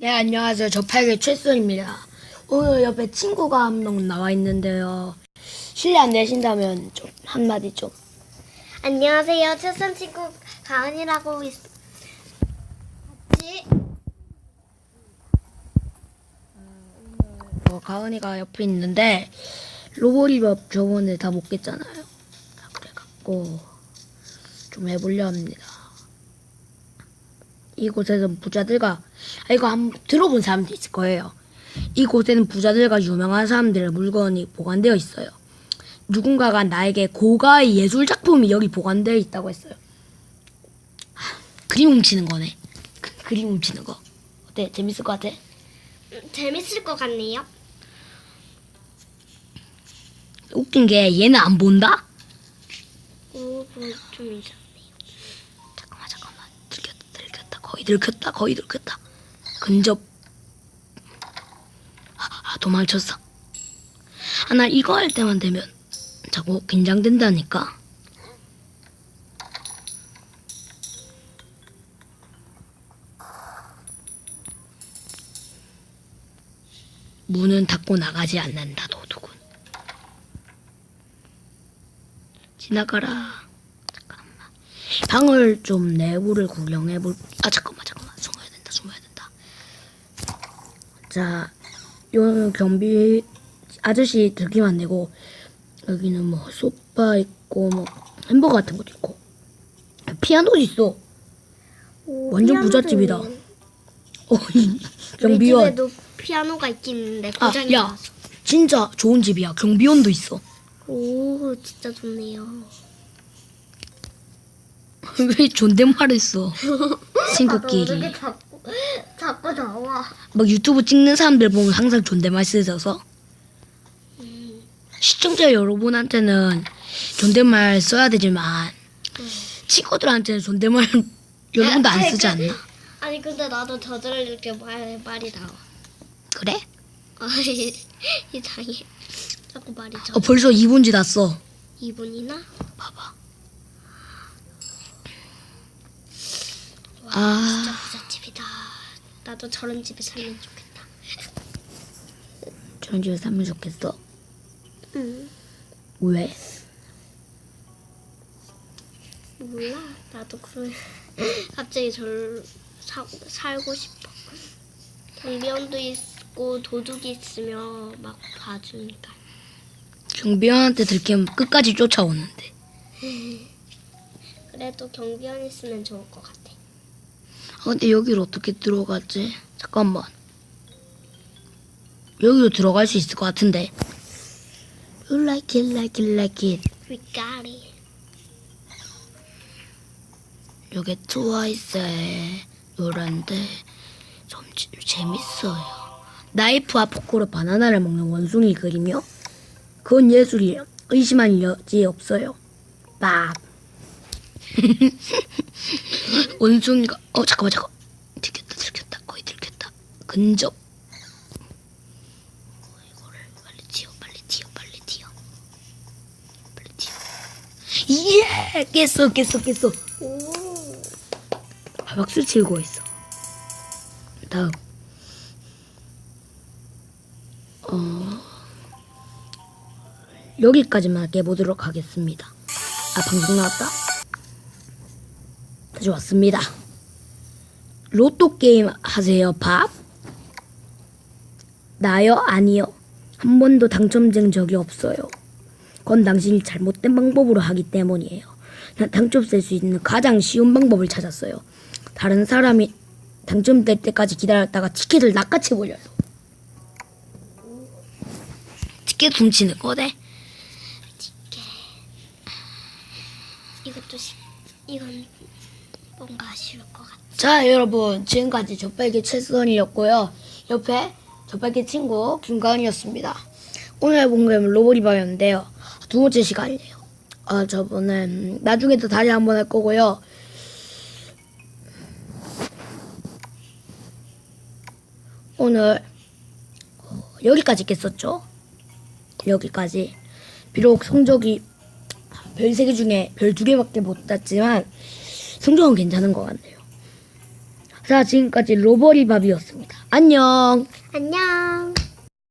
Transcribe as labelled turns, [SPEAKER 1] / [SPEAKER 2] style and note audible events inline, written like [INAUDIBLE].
[SPEAKER 1] 네, 안녕하세요. 저 팔개 최순입니다. 오늘 옆에 친구가 한 명 나와 있는데요. 실례 안 되신다면 좀 한마디 좀.
[SPEAKER 2] 안녕하세요. 최선 친구 가은이라고 있... 같이
[SPEAKER 1] 어, 가은이가 옆에 있는데 로봇이밥 저번에 다 못 깼잖아요. 그래갖고 좀 해보려 합니다. 이곳에는 부자들과 아, 이거 한번 들어본 사람도 있을 거예요. 이곳에는 부자들과 유명한 사람들의 물건이 보관되어 있어요. 누군가가 나에게 고가의 예술 작품이 여기 보관되어 있다고 했어요. 하, 그림 훔치는 거네. 그, 그림 훔치는 거. 어때? 재밌을 것 같아?
[SPEAKER 2] 음, 재밌을 것 같네요.
[SPEAKER 1] 웃긴 게 얘는 안 본다?
[SPEAKER 2] 오, 좀 이상해요.
[SPEAKER 1] 잠깐만 잠깐만 들켰다 들켰다 거의 들켰다 거의 들켰다. 근접. 아, 아 도망쳤어. 아 나 이거 할 때만 되면 자꾸 긴장된다니까. 문은 닫고 나가지 않는다 도둑은 지나가라 방을 좀 내부를 구경해 볼. 아 잠깐만 잠깐만 숨어야 된다 숨어야 된다. 자, 여기는 경비 아저씨 안 되고 여기는 뭐 소파 있고 뭐 햄버거 같은 것도 있고 피아노도 있어.
[SPEAKER 2] 오,
[SPEAKER 1] 완전 부잣집이다. 어, 이
[SPEAKER 2] 우리
[SPEAKER 1] 경비원.
[SPEAKER 2] 집에도 피아노가 있긴 있는데
[SPEAKER 1] 아,
[SPEAKER 2] 고장이
[SPEAKER 1] 야,
[SPEAKER 2] 나서.
[SPEAKER 1] 진짜 좋은 집이야. 경비원도 있어.
[SPEAKER 2] 오, 진짜 좋네요. [LAUGHS]
[SPEAKER 1] 왜 존댓말을 써? [LAUGHS]
[SPEAKER 2] 나도
[SPEAKER 1] 친구끼리.
[SPEAKER 2] 모르게 자꾸 자꾸 나와.
[SPEAKER 1] 막 유튜브 찍는 사람들 보면 항상 존댓말 쓰셔서 시청자 여러분한테는 존댓말 써야 되지만 친구들한테는 존댓말 [LAUGHS] 여러분도 안 쓰지 않나?
[SPEAKER 2] 아니 근데 나도 저절로 이렇게 말 말이 나와.
[SPEAKER 1] 그래?
[SPEAKER 2] 아, 이상해. 자꾸 말이 저.
[SPEAKER 1] 어 벌써 2분 지났어
[SPEAKER 2] 2분이나?
[SPEAKER 1] 봐봐 아
[SPEAKER 2] 진짜 부잣집이다. 나도 저런 집에 살면 좋겠다.
[SPEAKER 1] 저런 집에 살면 좋겠어
[SPEAKER 2] 응.
[SPEAKER 1] 왜?
[SPEAKER 2] 몰라. 나도 그 [LAUGHS] 갑자기 절 사, 살고 싶어. 경비원도 있고 도둑이 있으면 막 봐주니까.
[SPEAKER 1] 경비원한테 들키면 끝까지 쫓아오는데 [LAUGHS]
[SPEAKER 2] 그래도 경비원 있으면 좋을 것 같아.
[SPEAKER 1] 아 근데 여기를 어떻게 들어가지? 잠깐만 여기로 들어갈 수 있을 것 같은데 You like it, like it, like it
[SPEAKER 2] We got it.
[SPEAKER 1] 여기 트와이스의 노래인데 좀 지- 재밌어요. 나이프와 포크로 바나나를 먹는 원숭이 그림이요? 그건 예술이에요. 의심할 여지 없어요. 밥. [LAUGHS] 원숭이가 어 잠깐만 잠깐 들켰다 들켰다 거의 들켰다 근접 어, 이거를 빨리 튀어 빨리 튀어 빨리 튀어 빨리 튀어 예 깼어 깼어 깼어
[SPEAKER 2] 오.
[SPEAKER 1] 아, 박수 치고 있어. 다음. 어, 여기까지만 해보도록 하겠습니다. 아, 방송 나왔다. 다시 왔습니다. 로또 게임 하세요, 밥? 나요? 아니요. 한 번도 당첨된 적이 없어요. 그건 당신이 잘못된 방법으로 하기 때문이에요. 난 당첨될 수 있는 가장 쉬운 방법을 찾았어요. 다른 사람이 당첨될 때까지 기다렸다가 티켓을 낚아채 버려요. 티켓 훔치는 거네.
[SPEAKER 2] 이것도 시, 이건 뭔가 아쉬울 것 같아.
[SPEAKER 1] 자, 여러분 지금까지 저빨개 최선이었고요. 옆에 저빨개 친구 김가은이었습니다. 오늘 해본 게임은 로봇이바였는데요. 두 번째 시간이에요. 아, 저번에 음, 나중에 또 다시 한번 할 거고요. 오늘 어, 여기까지 깼었죠. 여기까지. 비록 성적이 별 세 개 중에 별 두 개밖에 못 땄지만 성적은 괜찮은 것 같네요. 자, 지금까지 로버리밥이었습니다. 안녕.
[SPEAKER 2] 안녕.